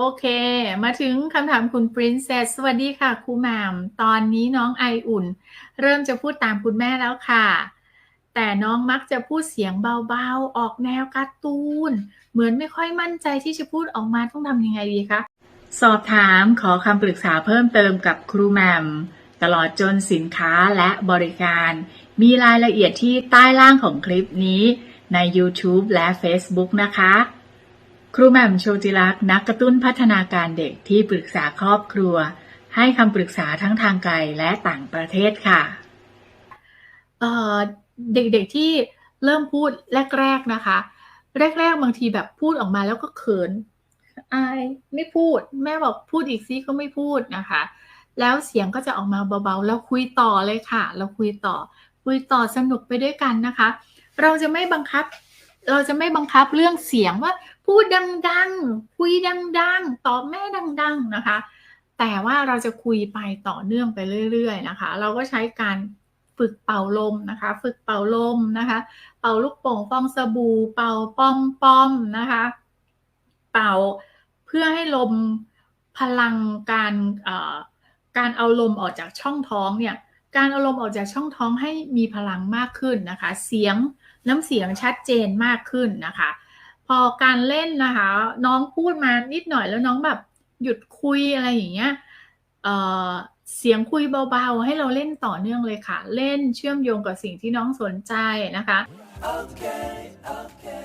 โอเค มาถึงคำถามคุณ Princess สวัสดีค่ะครูแหม่มตอนนี้น้องไออุ่น เริ่มจะพูดตามคุณแม่แล้วค่ะ แต่น้องมักจะพูดเสียงเบาๆ ออกแนวการ์ตูน เหมือนไม่ค่อยมั่นใจที่จะพูดออกมาต้องทำยังไงดีคะ สอบถามขอคำปรึกษาเพิ่มเติมกับครูแหม่มตลอดจนสินค้าและบริการ มีรายละเอียดที่ใต้ล่างของคลิปนี้ใน YouTube และ Facebook นะคะ ครูแหม่มโชติลักษณ์นักกระตุ้นพัฒนาการเด็กที่ปรึกษาครอบครัว ให้คำปรึกษาทั้งทางไกลและต่างประเทศค่ะเเด็กๆที่เริ่มพูดแรกๆนะคะ แรกๆบางทีแบบพูดออกมาแล้วก็เขินอายไม่พูด แม่บอกพูดอีกซิก็ไม่พูดนะคะ แล้วเสียงก็จะออกมาเบาๆแล้วคุยต่อเลยค่ะ เราคุยต่อ คุยต่อสนุกไปด้วยกันนะคะ เราจะไม่บังคับ เราจะไม่บังคับเรื่องเสียงว่า พูดดังๆ คุยดังๆ ตอบแม่ดัง ๆนะคะ แต่ว่าเราจะคุยไปต่อเนื่องไปเรื่อย ๆ นะคะ เราก็ใช้การฝึกเป่าลมนะคะ ฝึกเป่าลมนะคะ เป่าลูกโป่งฟองสบู่ เป่าป้อมป้อมๆนะคะ เป่าเพื่อให้ลมพลังการเอ่อการเอาลมออกจากช่องท้องเนี่ย การเอาลมออกจากช่องท้องให้มีพลังมากขึ้นนะคะ เสียง น้ำเสียงชัดเจนมากขึ้นนะคะ พอการเล่นนะคะ น้องพูดมานิดหน่อยแล้วน้องแบบหยุดคุยอะไรอย่างเงี้ยเเสียงคุยเบาๆ ให้เราเล่นต่อเนื่องเลยค่ะ เล่นเชื่อมโยงกับสิ่งที่น้องสนใจนะคะ Okay, okay.